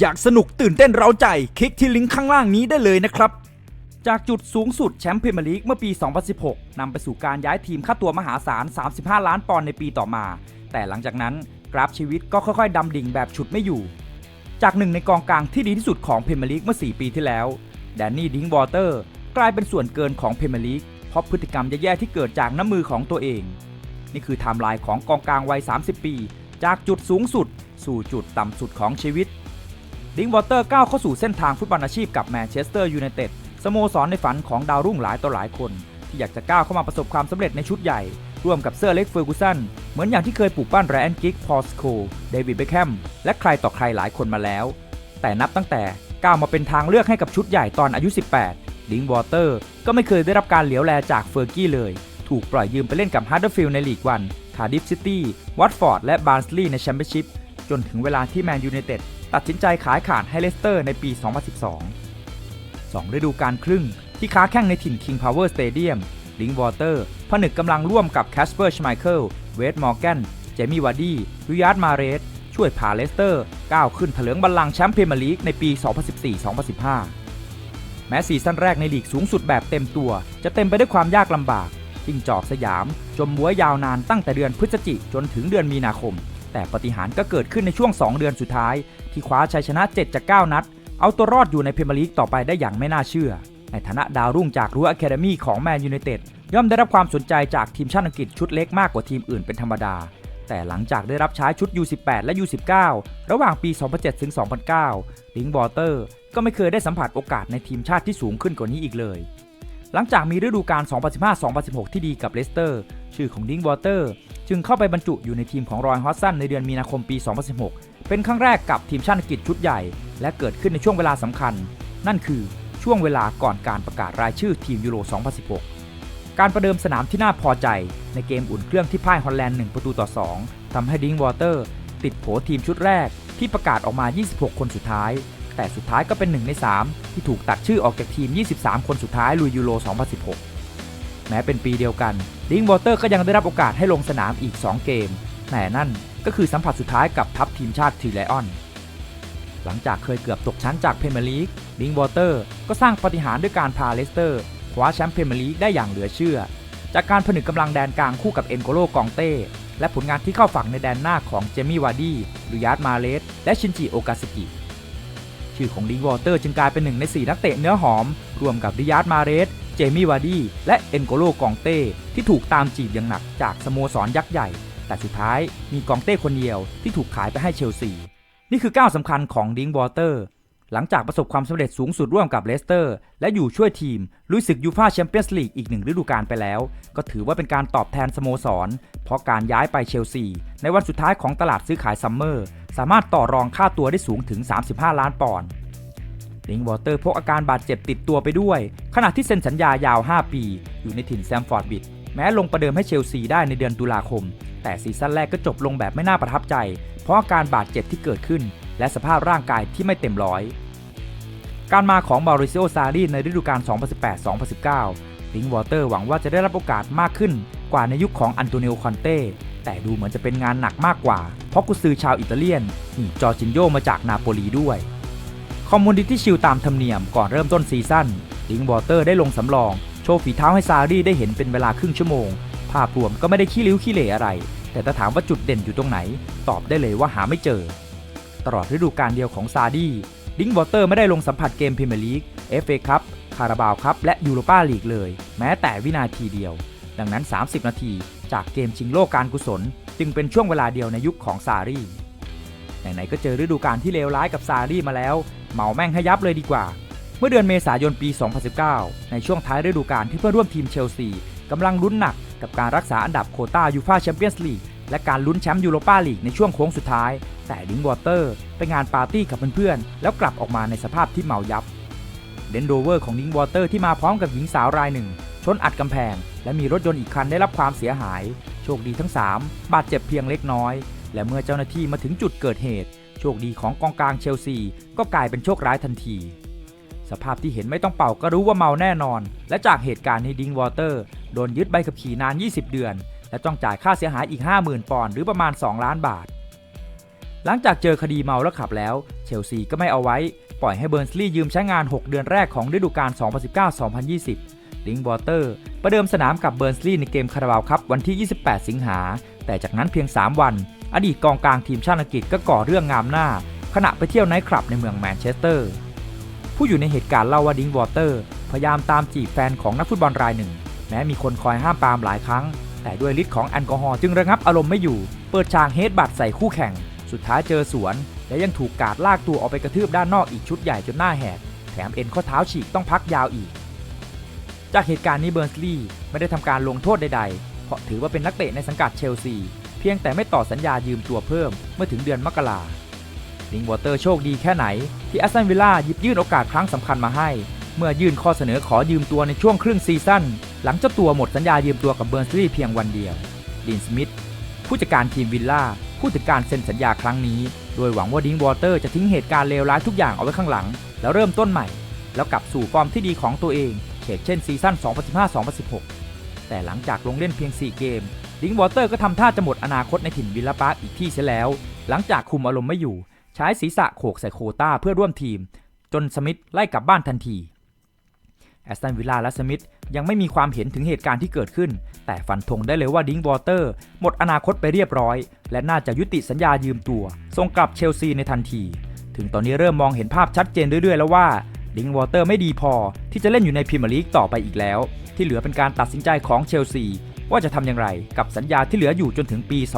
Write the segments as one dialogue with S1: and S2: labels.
S1: อยากสนุกตื่นเต้นเร้าใจ คลิกที่ลิงก์ข้างล่างนี้ได้เลยนะครับ จากจุดสูงสุดแชมป์พรีเมียร์ลีกเมื่อปี 2016 นำไปสู่การย้ายทีมค่าตัวมหาศาล 35 ล้านปอนด์ในปีต่อมา แต่หลังจากนั้นกราฟชีวิตก็ค่อยๆดำดิ่งแบบฉุดไม่อยู่ จากหนึ่งในกองกลางที่ดีที่สุดของพรีเมียร์ลีกเมื่อ 4 ปีที่แล้วแดนนี่ดิงวอเตอร์กลายเป็นส่วนเกินของพรีเมียร์ลีกเพราะพฤติกรรมแย่ๆที่เกิดจากน้ำมือของตัวเอง นี่คือไทม์ไลน์ของกองกลางวัย 30 ปี จากจุดสูงสุด สู่จุดต่ำสุดของชีวิต ดิงวอเตอร์ก้าวเข้าสู่เส้นทางฟุตบอลอาชีพกับแมนเชสเตอร์ยูไนเต็ดสโมสรในฝันของดาวรุ่งหลายต่อหลายคน ที่อยากจะก้าวเข้ามาประสบความสำเร็จในชุดใหญ่ ร่วมกับเซอร์เล็กเฟอร์กูสันเหมือนอย่างที่เคยปลูกปั้นแรนกิกพอสโคเดวิดเบคแฮมและใครต่อใครหลายคนมาแล้ว แต่นับตั้งแต่ก้าวมาเป็นทางเลือกให้กับชุดใหญ่ตอนอายุ 18 ดิงวอเตอร์ก็ไม่เคยได้รับการเหลียวแลจากเฟอร์กี้เลย ถูกปล่อยยืมไปเล่นกับฮาร์ดฟิลด์ในลีกวันคาร์ดิฟซิตี้วัตฟอร์ดและบาร์นสลีย์ในแชมเปี้ยนชิพจนถึงเวลาที่แมนยูไนเต็ด ตัดสินใจขายขาดให้เลสเตอร์ในปี 2012สองฤดูกาลครึ่งที่ค้าแข่งในถิ่น King Power Stadium ลิงวอเตอร์ผนึกกำลังร่วมกับแคสเปอร์ชไมเคิล เวดมอร์แกน เจมี่วาร์ดี้ริยาร์ดมาเรส ช่วยพาเลสเตอร์ ก้าวขึ้นเถลิงบัลลังก์แชมป์พรีเมียร์ลีกในปี 2014-2015 แม้ซีซั่นแรกในลีกสูงสุดแบบเต็มตัว จะเต็มไปด้วยความยากลำบากจิ้งจอกสยาม จมบัวยาวนานตั้งแต่เดือนพฤศจิกจนถึงเดือนมีนาคม แต่ปฏิหาร์ก็เกิดขึ้นในช่วง 2 เดือนสุดท้าย ที่คว้าชัยชนะ 7 จาก 9 นัด เอาตัวรอดอยู่ในพรีเมียร์ลีกต่อไปได้อย่างไม่น่าเชื่อ ในฐานะดาวรุ่งจากรั้วอะคาเดมี่ของแมนยูไนเต็ดย่อมได้รับความสนใจจากทีมชาติอังกฤษชุดเล็กมากกว่าทีมอื่นเป็นธรรมดา แต่หลังจากได้รับใช้ชุด U18 และ U19 ระหว่างปี 2007ถึง2009 ลิงบอเตอร์ ก็ไม่เคยได้สัมผัสโอกาสในทีมชาติที่สูงขึ้นกว่านี้อีกเลย หลังจากมีฤดูกาล2015-2016 ที่ดีกับเลสเตอร์ ชื่อของดิงวอเตอร์ จึงเข้าไปบรรจุอยู่ในทีมของรอยฮอสซันในเดือนมีนาคมปี 2016 เป็นครั้งแรกกับทีมชาติอังกฤษชุดใหญ่ และเกิดขึ้นในช่วงเวลาสำคัญ นั่นคือช่วงเวลาก่อนการประกาศรายชื่อทีมยูโร 2016 การประเดิมสนามที่น่าพอใจ ในเกมอุ่นเครื่องที่พ่ายฮอลแลนด์ 1 ประตูต่อ 2ทำให้ดิงวอเตอร์ ติดโผทีมชุดแรก ที่ประกาศออกมา 26 คนสุดท้าย แต่สุดท้ายก็เป็นหนึ่งใน 3 ที่ถูกตัดชื่อออกจากทีม 23 คนสุดท้ายลุยยูโร 2016 แม้เป็นปีเดียวกันดิงวอเตอร์ก็ยังได้รับโอกาสให้ลงสนามอีก 2 เกมแต่นั่นก็คือสัมผัสสุดท้ายกับทัพทีมชาติทีไลออน หลังจากเคยเกือบตกชั้นจากเพรเมียร์ลีกดิงวอเตอร์ก็สร้างปาฏิหาริย์ด้วยการพาเลสเตอร์คว้าแชมป์เพรเมียร์ลีกได้อย่างเหลือเชื่อ จากการผนึกกำลังแดนกลางคู่กับเอ็นโกโลกองเต้และผลงานที่เข้าฝั่งในแดนหน้าของเจมี่วาร์ดี้ริยาร์ดมาเลส และชินจิโอกาสกิ ชื่อของดิงวอเตอร์จึงกลายเป็นหนึ่งใน 4 นักเตะเนื้อหอม รวมกับริยาร์ดมาเรส เจมี่วาร์ดี้และเอ็นโกโลกองเต้ที่ถูกตามจีบอย่างหนักจากสโมสรยักษ์ใหญ่ แต่สุดท้ายมีกองเต้คนเดียวที่ถูกขายไปให้เชลซี นี่คือก้าวสำคัญของดิงวอเตอร์ หลังจากประสบความสำเร็จสูงสุดร่วมกับเลสเตอร์ และอยู่ช่วยทีมลุยศึกยูฟาแชมเปี้ยนส์ลีกอีกหนึ่งฤดูกาลไปแล้ว ก็ถือว่าเป็นการตอบแทนสโมสร เพราะการย้ายไปเชลซี ในวันสุดท้ายของตลาดซื้อขายซัมเมอร์สามารถต่อรองค่าตัวได้สูงถึง 35 ล้านปอนด์ ลิงวอเตอร์พกอาการบาดเจ็บติดตัวไปด้วย ขณะที่เซ็นสัญญายาว 5 ปี อยู่ในถิ่นแซมฟอร์ดบิดแม้ลงประเดิมให้เชลซีได้ในเดือนตุลาคม แต่ซีซั่นแรกก็จบลงแบบไม่น่าประทับใจ เพราะอาการบาดเจ็บที่เกิดขึ้น และสภาพร่างกายที่ไม่เต็มร้อย การมาของมาริซิโอซารีในฤดูกาล 2018-2019ลิงวอเตอร์หวังว่าจะได้รับโอกาสมากขึ้นกว่าในยุคของอันโตนิโอคอนเต้แต่ดูเหมือนจะเป็นงานหนักมากกว่า เพราะกุซือชาวอิตาเลียนหนีจอร์จินโยมาจากนาโปลีด้วย คอมมูนิตี้ชิลตามธรรมเนียมก่อนเริ่มต้นซีซั่นลิงวอเตอร์ได้ลงสำรอง โชว์ฝีเท้าให้ซารีได้เห็นเป็นเวลาครึ่งชั่วโมง ภาพรวมก็ไม่ได้ขี้ริ้วขี้เหร่อะไร แต่ถ้าถามว่าจุดเด่นอยู่ตรงไหน ตอบได้เลยว่าหาไม่เจอ ตลอดฤดูกาลเดียวของซาดีลิงวอเตอร์ไม่ได้ลงสัมผัสเกมพรีเมียร์ลีก FA คัพคาราบาวคัพและยูโรปาลีกเลย แม้แต่วินาทีเดียว ดังนั้น 30 นาที จากเกมชิงโลกการกุศล จึงเป็นช่วงเวลาเดียวในยุคของซารีไหนๆก็เจอฤดูกาลที่เลวร้ายกับซารีมาแล้ว เหมาแม่งให้ยับเลยดีกว่า เมื่อเดือนเมษายนปี 2019 ในช่วงท้ายฤดูกาลที่เพื่อนร่วมทีมเชลซีกำลังลุ้นหนักกับการรักษาอันดับโคต้ายูฟาแชมเปี้ยนส์ลีกและการลุ้นแชมป์ยูโรปาลีกในช่วงโค้งสุดท้าย แต่ดิงวอเตอร์ไปงานปาร์ตี้กับเพื่อนๆ แล้วกลับออกมาในสภาพที่เมายับเลนโดเวอร์ของดิงวอเตอร์ที่มาพร้อมกับหญิงสาวรายหนึ่ง ชนอัดกำแพง และมีรถยนต์อีกคันได้รับความเสียหาย โชคดีทั้ง 3 บาดเจ็บเพียงเล็กน้อย และเมื่อเจ้าหน้าที่มาถึงจุดเกิดเหตุ โชคดีของกองกลางเชลซีก็กลายเป็นโชคร้ายทันที สภาพที่เห็นไม่ต้องเป่าก็รู้ว่าเมาแน่นอน และจากเหตุการณ์นี้ดิงวอเตอร์โดนยึดใบขับขี่นาน 20 เดือน และต้องจ่ายค่าเสียหายอีก 50,000 ปอนด์หรือประมาณ 2 ล้านบาท หลังจากเจอคดีเมาแล้วขับแล้ว เชลซีก็ไม่เอาไว้ ปล่อยให้เบิร์นสลีย์ยืมใช้งาน 6 เดือนแรกของฤดูกาล 2019-2020ลิงบอเตอร์ประเดิมสนามกับเบิร์นสลีย์ในเกมคาราบาวครับวันที่ 28 สิงหา แต่จากนั้นเพียง 3 วัน อดีตกองกลางทีมชาติอังกฤษก็ก่อเรื่องงามหน้า ขณะไปเที่ยวไนท์คลับในเมืองแมนเชสเตอร์ ผู้อยู่ในเหตุการณ์เล่าว่าดิงวอเตอร์พยายามตามจีบแฟนของนักฟุตบอลรายหนึ่ง แม้มีคนคอยห้ามปรามหลายครั้ง แต่ด้วยฤทธิ์ของแอลกอฮอล์จึงระงับอารมณ์ไม่อยู่ เปิดฉากเฮดบัตใส่คู่แข่ง สุดท้ายเจอสวน และยังถูกกาดลากตัวออกไปกระทืบด้านนอกอีกชุดใหญ่จนหน้าแหก แถมเอ็นข้อเท้าฉีกต้องพักยาวอีก จากเหตุการณ์นี้เบิร์นสลีย์ไม่ได้ทำการลงโทษใดๆ เพราะถือว่าเป็นนักเตะในสังกัดเชลซี พียงแต่ไม่ต่อสัญญายืมตัวเพิ่มเมื่อถึงเดือนมกราลิงวอเตอร์โชคดีแค่ไหน ที่แอสตันวิลล่าหยิบยื่นโอกาสครั้งสำคัญมาให้ เมื่อยื่นข้อเสนอขอยืมตัวในช่วงครึ่งซีซั่นหลังเจ้าตัวหมดสัญญายืมตัวกับเบิร์นสลีย์เพียงวันเดียวดินสมิธผู้จัดการทีมวิลล่าผู้จัดการเซ็นสัญญาครั้งนี้ โดยหวังว่าดิงวอเตอร์จะทิ้งเหตุการณ์เลวร้ายทุกอย่างเอาไว้ข้างหลัง แล้วเริ่มต้นใหม่ แล้วกลับสู่ฟอร์มที่ดีของตัวเองเช่นเช่นซีซั่น 2015-2016 แต่หลังจากลงเล่นเพียง 4 เกม ดิงวอเตอร์ก็ทำท่าจะหมดอนาคตในถิ่นวิลลาปาร์คอีกที่เสียแล้ว หลังจากคุมอารมณ์ไม่อยู่ ใช้ศีรษะโขกใส่โคต้าเพื่อร่วมทีม จนสมิธไล่กลับบ้านทันทีแอสตันวิลล่าและสมิธยังไม่มีความเห็นถึงเหตุการณ์ที่เกิดขึ้น แต่ฟันธงได้เลยว่าดิงวอเตอร์หมดอนาคตไปเรียบร้อย และน่าจะยุติสัญญายืมตัวส่งกลับเชลซีในทันที ถึงตอนนี้เริ่มมองเห็นภาพชัดเจนเรื่อยๆ แล้วว่าดิงวอเตอร์ไม่ดีพอที่จะเล่นอยู่ในพรีเมียร์ลีกต่อไปอีกแล้ว ที่เหลือเป็นการตัดสินใจของเชลซี ว่าจะทำอย่างไรกับสัญญาที่เหลืออยู่จนถึงปี 2022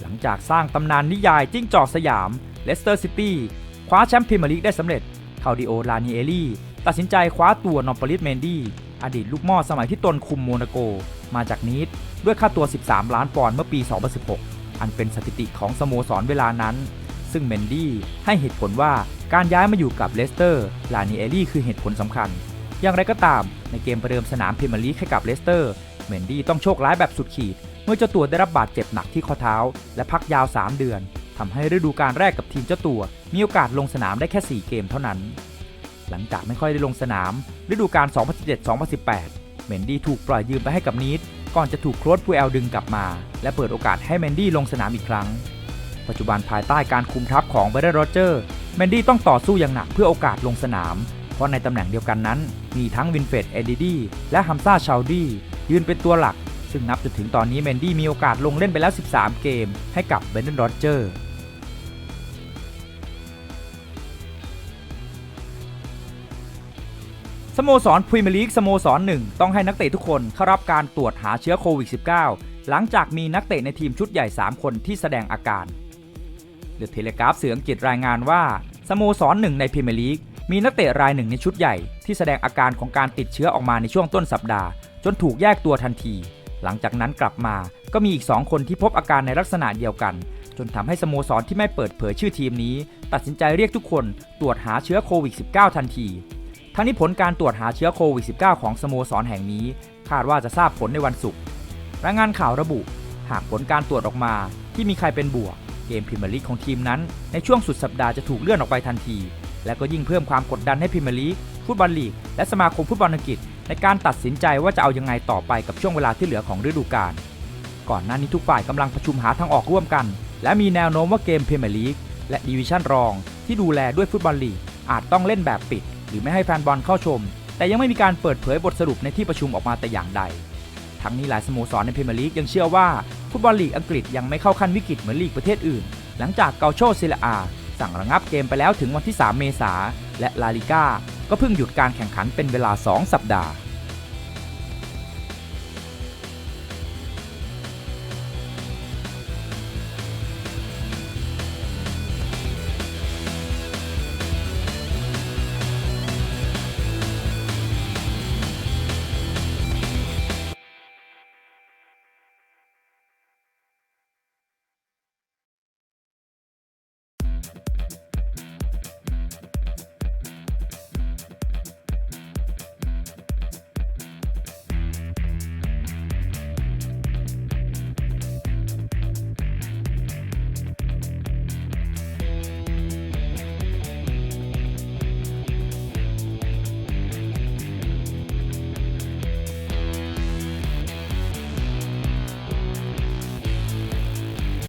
S1: หลังจากสร้างตำนานนิยายจิ้งจอกสยาม เลสเตอร์ซิตี้คว้าแชมป์พรีเมียร์ลีกได้สำเร็จ คาดิโอ ลานิเอลี่ ตัดสินใจคว้าตัวนอปปลิสเมนดี้ อดีตลูกม่อสมัยที่ตนคุมโมนาโก มาจากนีสด้วยค่าตัว 13 ล้านปอนด์เมื่อปี 2016 อันเป็นสถิติของสโมสรเวลานั้น ซึ่งเมนดี้ให้เหตุผลว่าการย้ายมาอยู่กับเลสเตอร์ลานิเอลี่คือเหตุผลสำคัญ อย่างไรก็ตามในเกมประเดิมสนามพรีเมียร์ลีกให้กับเลสเตอร์เมนดี้ต้องโชคร้ายแบบสุดขีด เมื่อเจ้าตัวได้รับบาดเจ็บหนักที่ข้อเท้า และพักยาว 3 เดือนทำให้ฤดูกาลแรกกับทีมเจ้าตัว มีโอกาสลงสนามได้แค่ 4 เกมเท่านั้น หลังจากไม่ค่อยได้ลงสนาม ฤดูกาล 2017-2018 เมนดี้ถูกปล่อยยืมไปให้กับนีดก่อนจะถูกโค้ชพูเอลดึงกลับมา และเปิดโอกาสให้เมนดี้ลงสนามอีกครั้ง ปัจจุบันภายใต้การคุมทัพของเบรดโรเจอร์เมนดี้ต้องต่อสู้อย่างหนักเพื่อโอกาสลงสนาม เพราะในตำแหน่งเดียวกันนั้น มีทั้งวินเฟดเอดิดีและฮัมซาชาลดียืนเป็นตัวหลัก ซึ่งนับจนถึงตอนนี้เมนดี้มีโอกาสลงเล่นไปแล้ว 13 เกม ให้กับเบรดโรเจอร์สโมสรพรีเมียร์ลีกสโมสรหนึ่งต้องให้นักเตะทุกคนเข้ารับการตรวจหาเชื้อโควิด -19 หลังจากมีนักเตะในทีมชุดใหญ่ 3 คนที่แสดงอาการ เดอะเทเลกราฟเสืออังกฤษรายงานว่าสโมสรหนึ่งในพรีเมียร์ลีกมีนักเตะรายหนึ่งในชุดใหญ่ ที่แสดงอาการของการติดเชื้อออกมาในช่วงต้นสัปดาห์ จนถูกแยกตัวทันที หลังจากนั้นกลับมาก็มีอีก 2 คนที่พบอาการในลักษณะเดียวกัน จนทำให้สโมสรที่ไม่เปิดเผยชื่อทีมนี้ ตัดสินใจเรียกทุกคนตรวจหาเชื้อโควิด -19 ทันที ทั้งนี้ผลการตรวจหาเชื้อโควิด -19 ของสโมสรแห่งนี้ คาดว่าจะทราบผลในวันศุกร์รายงานข่าวระบุ หากผลการตรวจออกมาที่มีใครเป็นบวก เกมพรีเมียร์ลีกของทีมนั้น ในช่วงสุดสัปดาห์จะถูกเลื่อนออกไปทันที และก็ยิ่งเพิ่มความกดดันให้พรีเมียร์ลีกฟุตบอลลีก และสมาคมฟุตบอลอังกฤษ ในการตัดสินใจว่าจะเอายังไงต่อไปกับช่วงเวลาที่เหลือของฤดูกาลก่อนหน้านี้ทุกฝ่ายกำลังประชุมหาทางออกร่วมกัน และมีแนวโน้มว่าเกมพรีเมียร์ลีกและดิวิชั่นรอง ที่ดูแลด้วยฟุตบอลลีกอาจต้องเล่นแบบปิด หรือไม่ให้แฟนบอลเข้าชม แต่ยังไม่มีการเปิดเผยบทสรุปในที่ประชุมออกมาแต่อย่างใด ทั้งนี้หลายสโมสรในพรีเมียร์ลีกยังเชื่อว่า ฟุตบอลลีกอังกฤษยังไม่เข้าขั้นวิกฤตเหมือนลีกประเทศอื่น หลังจากเกาโชซิลอาสั่งระงับเกมไปแล้วถึงวันที่ 3 เมษาและลาลิก้าก็เพิ่งหยุดการแข่งขันเป็นเวลา 2 สัปดาห์